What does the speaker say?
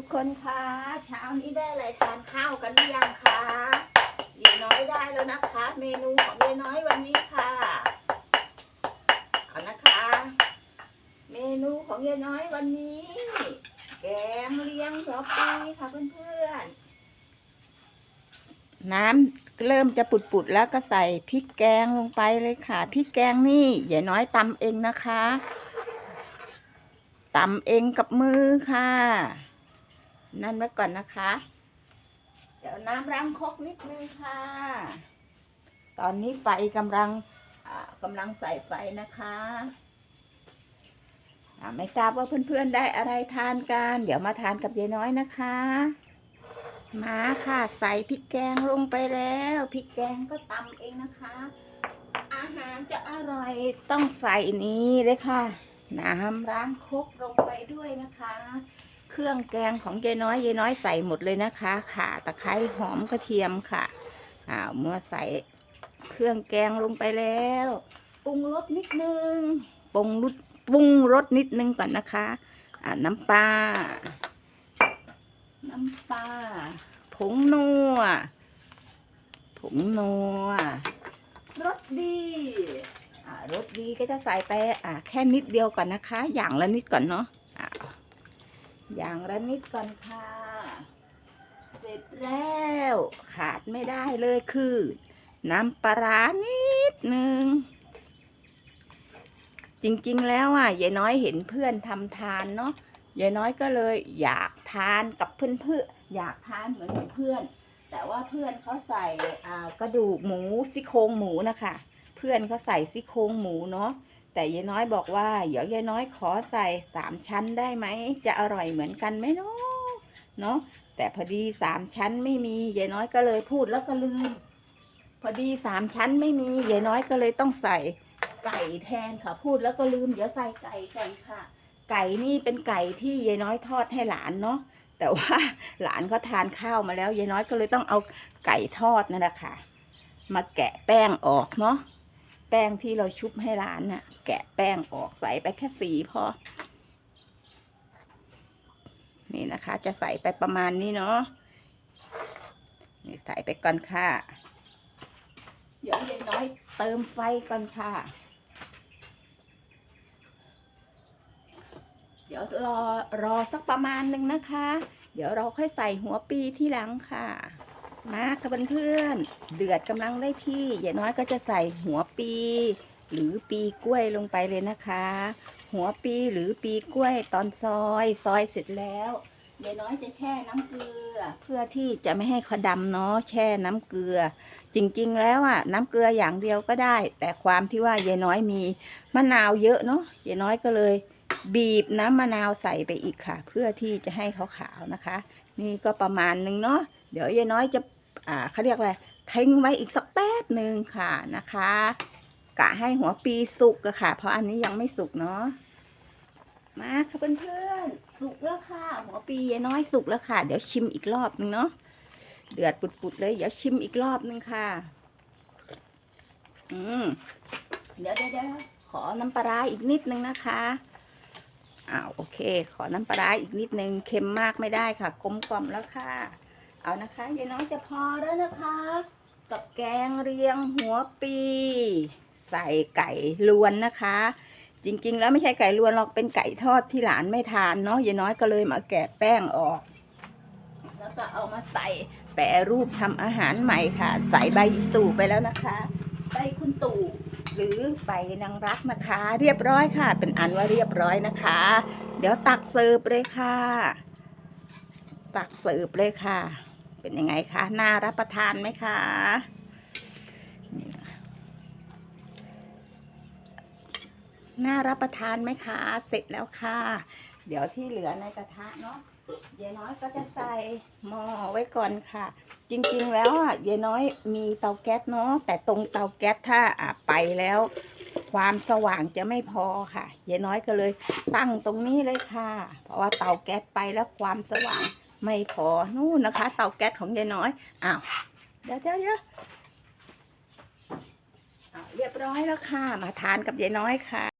ทุกคนคะเช้านี้ได้อะไรทานข้าวกันหรือยังคะยายน้อยได้แล้วนะคะ เมนูของยายน้อยวันนี้ค่ะเอานะคะ เมนูของยายน้อยวันนี้ แกงเลียงหัวปีค่ะเพื่อนๆน้ำเริ่มจะปุดๆแล้วก็ใส่พริกแกงลงไปเลยค่ะพริกแกงนี่ยายน้อยตำเองนะคะตำเองกับมือค่ะ นั่นไว้ก่อนนะคะ เดี๋ยวน้ำรังคกนิดนึงค่ะ ตอนนี้ไฟกำลังกำลังใส่ไฟนะคะไม่ทราบว่าเพื่อนๆได้อะไรทานกัน เดี๋ยวมาทานกับยายน้อยนะคะ มาค่ะใส่พริกแกงลงไปแล้วพริกแกงก็ตำเองนะคะ อาหารจะอร่อยต้องใส่นี้เลยค่ะ น้ำร้างคกลงไปด้วยนะคะ เครื่องแกงของยายน้อยยายน้อยใส่หมดเลยนะคะข่าตะไคร้หอมกระเทียมค่ะอ่าเมื่อใส่เครื่องแกงลงไปแล้วปรุงรสนิดนึงปรุงรสปรุงรสนิดนึงก่อนนะคะอ่าน้ำปลาน้ำปลาผงนัวผงนัวรสดีอ่ารสดีก็จะใส่ไปอ่าแค่นิดเดียวก่อนนะคะ อย่างละนิดก่อนเนาะ อย่างละนิดก่อนค่ะ เสร็จแล้วขาดไม่ได้เลยคือ น้ำปลาร้านิดนึงจริงๆแล้วอะยายน้อยเห็นเพื่อนทำทานเนาะยายน้อยก็เลยอยากทานกับเพื่อนเพื่ออยากทานเหมือนเพื่อน แต่ว่าเพื่อนเขาใส่กระดูกหมูซี่โครงหมูนะคะ เพื่อนเขาใส่ซี่โครงหมูเนาะ แต่ยายน้อยบอกว่าเดี๋ยวยายน้อยขอใส่สามชั้นได้ไหม จะอร่อยเหมือนกันไหมเนาะเนาะแต่พอดีสามชั้นไม่มียายน้อยก็เลยพูดแล้วก็ลืมพอดีสามชั้นไม่มียายน้อยก็เลยต้องใส่ไก่แทนค่ะพูดแล้วก็ลืมเดี๋ยวใส่ไก่ก่อนค่ะ ไก่นี่เป็นไก่ที่ยายน้อยทอดให้หลานเนาะแต่ว่าหลานเขาทานข้าวมาแล้วยายน้อยก็เลยต้องเอาไก่ทอดนั่นแหละค่ะ มาแกะแป้งออกเนาะ แป้งที่เราชุบให้ร้านน่ะ แกะแป้งออกใส่ไปแค่สีพอ นี่นะคะ จะใส่ไปประมาณนี้เนาะนี่ใส่ไปก่อนค่ะ เดี๋ยวยายน้อยเติมไฟก่อนค่ะ เดี๋ยวรอรอสักประมาณหนึ่งนะคะ เดี๋ยวเราค่อยใส่หัวปีที่หลังค่ะ มาค่ะเพื่อนๆเดือดกำลังได้ที่ยายน้อยก็จะใส่หัวปี หรือปีกล้วยลงไปเลยนะคะ หัวปีหรือปีกล้วยตอนซอยซอยเสร็จแล้วยายน้อยจะแช่น้ำเกลือ เพื่อที่จะไม่ให้เขาดำเนาะแช่น้ำเกลือ จริงๆแล้วอะ น้ำเกลืออย่างเดียวก็ได้ แต่ความที่ว่ายายน้อยมีมะนาวเยอะเนาะยายน้อยก็เลย บีบน้ำมะนาวใส่ไปอีกค่ะ เพื่อที่จะให้เขาขาวนะคะ นี่ก็ประมาณนึงเนาะเดี๋ยวยายน้อยจะ อ่าเขาเรียกอะไรทิ้งไว้อีกสักแป๊บหนึ่งค่ะนะคะ กะให้หัวปีสุกอะค่ะ เพราะอันนี้ยังไม่สุกเนาะมาค่ะเพื่อนๆสุกแล้วค่ะ หัวปียายน้อยสุกแล้วค่ะ เดี๋ยวชิมอีกรอบนึงเนาะเดือดปุดๆเลยเดี๋ยวชิมอีกรอบนึงค่ะ อืมเดี๋ยวเดี๋ยวขอน้ำปลาอีกนิดนึงนะคะอ้าวโอเค ขอน้ำปลาร้าอีกนิดนึงเค็มมากไม่ได้ค่ะกลมกล่อมแล้วค่ะ เอานะคะยายน้อยจะพอแล้วนะคะ กับแกงเรียงหัวปี ใส่ไก่ลวนนะคะ จริงๆ แล้วไม่ใช่ไก่ลวนหรอกเป็นไก่ทอดที่หลานไม่ทานเนาะยายน้อยก็เลยมาแกะแป้งออก แล้วก็เอามาใส่แปรรูปทำอาหารใหม่ค่ะ ใส่ใบตู่ไปแล้วนะคะใบคุณตู่หรือใบนางรักนะคะ เรียบร้อยค่ะ เป็นอันว่าเรียบร้อยนะคะ เดี๋ยวตักเสิร์ฟเลยค่ะ ตักเสิร์ฟเลยค่ะ เป็นยังไงคะน่ารับประทานไหมคะน่ารับประทานไหมคะ เสร็จแล้วค่ะ เดี๋ยวที่เหลือในกระทะเนาะยายน้อยก็จะใส่หม้อไว้ก่อนค่ะ จริงๆแล้วอะยายน้อยมีเตาแก๊สเนาะแต่ตรงเตาแก๊สถ้าอะไปแล้ว ความสว่างจะไม่พอค่ะยายน้อยก็เลยตั้งตรงนี้เลยค่ะ เพราะว่าเตาแก๊สไปแล้วความสว่าง ไม่พอนู่นนะคะ เตาแก๊สของยายน้อยอ้าวเดี๋ยวเดี๋ยวเดี๋ยวเรียบร้อยแล้วค่ะ มาทานกับยายน้อยค่ะ